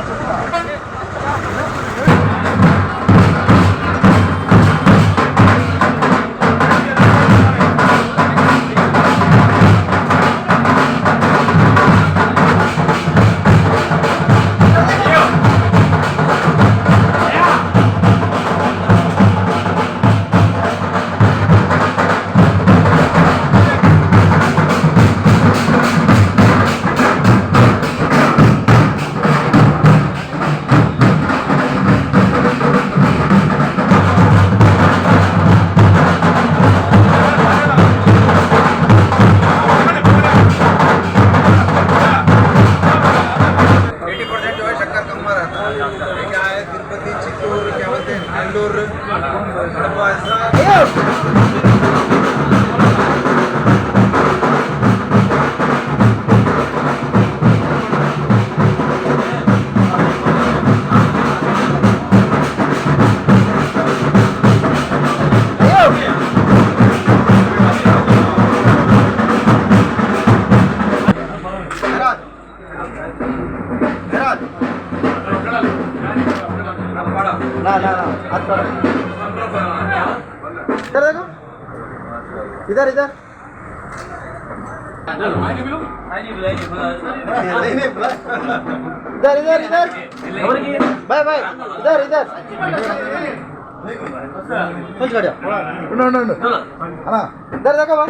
That's a car. इधर देखो इधर इधर इधर इधर इधर बाय बाय इधर इधर కొంచెం గడియా ఉండు ఉండు ఉండు అన్నా ఇద్దరు దాకా బా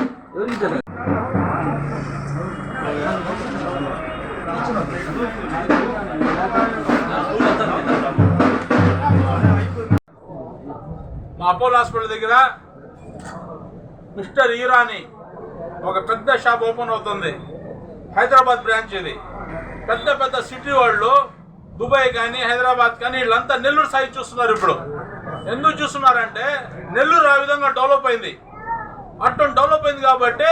మా అపోలో హాస్పిటల్ దగ్గర మిస్టర్ ఈరాని ఒక పెద్ద షాప్ ఓపెన్ అవుతుంది. హైదరాబాద్ బ్రాంచ్ ఇది. పెద్ద పెద్ద సిటీ వాళ్ళు దుబాయ్ కానీ హైదరాబాద్ కానీ వీళ్ళంతా నెల్లూరు సైజ్ చూస్తున్నారు ఇప్పుడు. ఎందుకు చూస్తున్నారంటే నెల్లూరు ఆ విధంగా డెవలప్ అయింది. అట్టం డెవలప్ అయింది కాబట్టి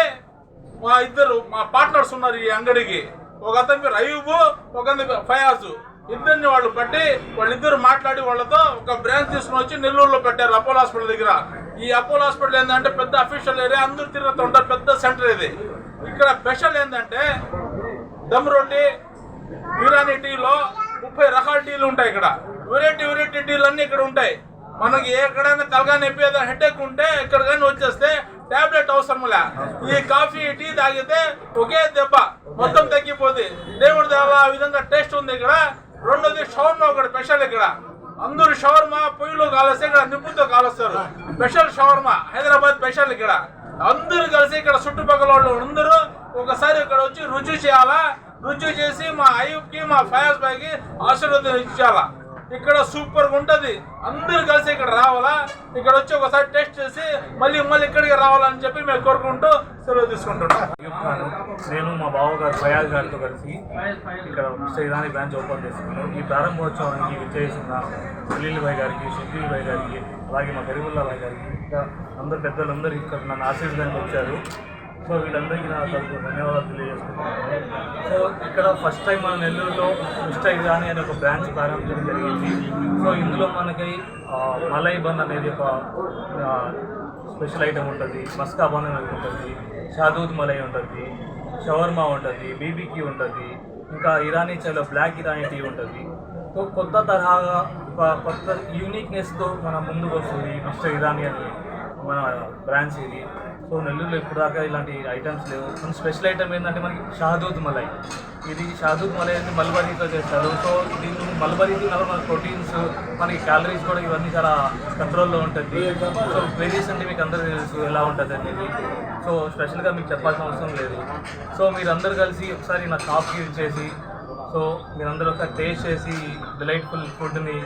మా ఇద్దరు మా పార్ట్నర్స్ ఉన్నారు ఈ అంగడికి. ఒక అతని పేరు అయ్యూబు ఒక అతని పేరు ఫయాజు. ఇద్దరిని వాళ్ళు పట్టి వాళ్ళిద్దరు మాట్లాడి వాళ్ళతో ఒక బ్రాంచ్ తీసుకుని వచ్చి నెల్లూరులో పెట్టారు అపోలో హాస్పిటల్ దగ్గర. ఈ అపోలో హాస్పిటల్ ఏంటంటే పెద్ద అఫీషియల్ ఏరియా అందరూ తిరుగుతూ ఉంటారు పెద్ద సెంటర్ ఇది. ఇక్కడ స్పెషల్ ఏంటంటే దమ్ రొట్టి యూరాని టీలో ముప్పై రకాల టీలు ఉంటాయి ఇక్కడ. వెరైటీ వెరైటీ టీలు అన్నీ ఇక్కడ ఉంటాయి. మనకి ఎక్కడైనా తలగా నొప్పి ఏదైనా హెడేక్ ఉంటే ఇక్కడ కానీ వచ్చేస్తే టాబ్లెట్ అవసరంలే. ఈ కాఫీ టీ తాగితే ఒకే దెబ్బ మొత్తం తగ్గిపోతుంది దేవుడి దేవ ఆ విధంగా టేస్ట్ ఉంది ఇక్కడ. రెండోది షవర్మా ఒకటి స్పెషల్ ఇక్కడ. అందరూ షవర్మా పొయ్యిలో కాలుస్తే ఇక్కడ నిప్పుతో కాలుస్తారు. Special shawarma. హైదరాబాద్ స్పెషల్ ఇక్కడ. అందరూ కలిసి ఇక్కడ చుట్టుపక్కల వాళ్ళు అందరూ ఒకసారి ఇక్కడ వచ్చి రుచి చేయాలా? రుచి చేసి మా అయ్యూబ్ మా ఫయాజ్ బాయ్కి ఆశీర్వాదం ఇచ్చేయాలా? ఇక్కడ సూపర్ ఉంటుంది. అందరు కలిసి ఇక్కడ రావాలా? ఇక్కడ వచ్చి ఒకసారి టెస్ట్ చేసి మళ్ళీ మళ్ళీ ఇక్కడికి రావాలని చెప్పి మేము కోరుకుంటూ సెలవు తీసుకుంటున్నాం. నేను మా బావ గారు ఫయాజ్ గారితో కలిసి ఇక్కడ మిస్టర్ బ్రాంచ్ ఓపెన్ చేసుకున్నాం. ఈ ప్రారంభోత్సవానికి విచ్చేసిన సలీల్ భాయ్ గారికి షకీల్ భాయ్ గారికి అలాగే మా గరిబుల్లా భాయ్ గారికి ఇంకా అందరు పెద్దలందరూ ఇక్కడ నన్ను ఆశీర్వదానికి వచ్చారు. సో వీళ్ళందరికీ నా తరపు ధన్యవాదాలు తెలియజేసుకుంటున్నాను. సో ఇక్కడ ఫస్ట్ టైం మన నెల్లూరులో మిస్టర్ ఇరానీ అనే ఒక బ్రాంచ్ ప్రారంభించడం జరిగింది. సో ఇందులో మనకి మలై బన్ అనేది ఒక స్పెషల్ ఐటమ్ ఉంటుంది. మస్కా బన్ అనేది ఉంటుంది. షాదూద్ మలై ఉంటుంది. షవర్మా ఉంటుంది. బీబీక్యూ ఉంటుంది. ఇంకా ఇరానీ చలో బ్లాక్ ఇరానీ టీ ఉంటుంది. సో కొత్త తరహాగా కొత్త యూనిక్నెస్తో మన ముందుకు వస్తుంది మిస్టర్ ఇరానీ అనేది. మన బ్రాంచ్ ఇది. సో నెల్లూరులో ఇప్పుడు దాకా ఇలాంటి ఐటమ్స్ లేవు. కొన్ని స్పెషల్ ఐటమ్ ఏంటంటే మనకి షాదూద్ మలై. ఇది షాదూద్ మలై అంటే మల్బరీతో చేస్తారు. సో దీని మల్బరీ తిన్న మన ప్రోటీన్స్ మనకి క్యాలరీస్ కూడా ఇవన్నీ చాలా కంట్రోల్లో ఉంటుంది. సో వేరియస్ అంటే మీకు అందరూ తెలుసు ఎలా ఉంటుంది అనేది. సో స్పెషల్గా మీకు చెప్పాల్సిన అవసరం లేదు. సో మీరందరూ కలిసి ఒకసారి నా షాప్కి చేసి సో మీరందరూ ఒకసారి టేస్ట్ చేసి డిలైట్ఫుల్ ఫుడ్ని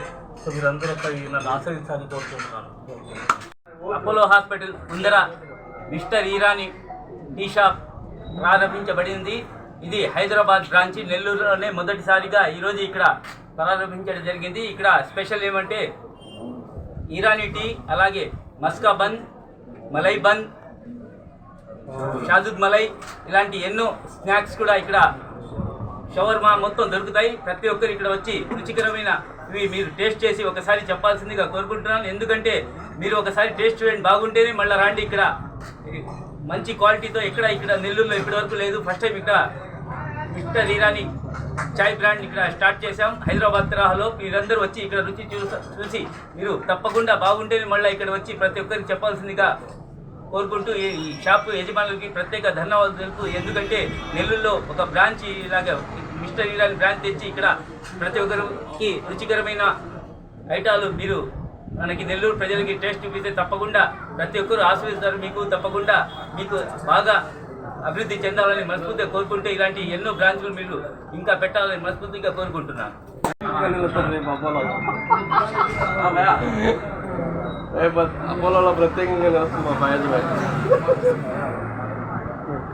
సో మీరందరూ ఒకసారి నన్ను ఆస్వాదించాలని కోరుకుంటున్నాను. అపోలో హాస్పిటల్ ముందర మిస్టర్ ఈరానీ టీ షాప్ ప్రారంభించబడింది. ఇది హైదరాబాద్ బ్రాంచి. నెల్లూరులోనే మొదటిసారిగా ఈరోజు ఇక్కడ ప్రారంభించడం జరిగింది. ఇక్కడ స్పెషల్ ఏమంటే ఈరానీ టీ అలాగే మస్కా బన్ మలై బన్ షాజుద్ మలై ఇలాంటి ఎన్నో స్నాక్స్ కూడా ఇక్కడ షవర్మా మొత్తం దొరుకుతాయి. ప్రతి ఒక్కరు ఇక్కడ వచ్చి రుచికరమైన మీరు టేస్ట్ చేసి ఒకసారి చెప్పాల్సిందిగా కోరుకుంటున్నాను. ఎందుకంటే మీరు ఒకసారి టేస్ట్ చేయండి బాగుంటేనే మళ్ళీ రాండి ఇక్కడ. మంచి క్వాలిటీతో ఇక్కడ ఇక్కడ నెల్లూరులో ఇప్పటి వరకు లేదు. ఫస్ట్ టైం ఇక్కడ మిస్టర్ ఇరానీ చాయ్ బ్రాండ్ ఇక్కడ స్టార్ట్ చేశాం. హైదరాబాద్ తరహాలో మీరందరూ వచ్చి ఇక్కడ రుచి చూసి మీరు తప్పకుండా బాగుంటేనే మళ్ళీ ఇక్కడ వచ్చి ప్రతి ఒక్కరికి చెప్పాల్సిందిగా కోరుకుంటూ ఈ ఈ షాపు యజమానులకి ప్రత్యేక ధన్యవాదాలు తెలుపు ఎందుకంటే నెల్లూరులో ఒక బ్రాంచ్ ఇలాగా మిస్టర్ ఇరానీ బ్రాంచ్ తెచ్చి ఇక్కడ ప్రతి ఒక్కరికి రుచికరమైన ఐటాలు మీరు మనకి నెల్లూరు ప్రజలకి టేస్ట్ చూపిస్తే తప్పకుండా ప్రతి ఒక్కరు ఆస్వాదిస్తారు మీకు తప్పకుండా మీకు బాగా అభివృద్ధి చెందాలని మనస్ఫూర్తిగా కోరుకుంటే ఇలాంటి ఎన్నో బ్రాంచ్లు మీరు ఇంకా పెట్టాలని మనస్ఫూర్తిగా కోరుకుంటున్నాను. అపోలో ప్రత్యేకంగా వస్తుంది మా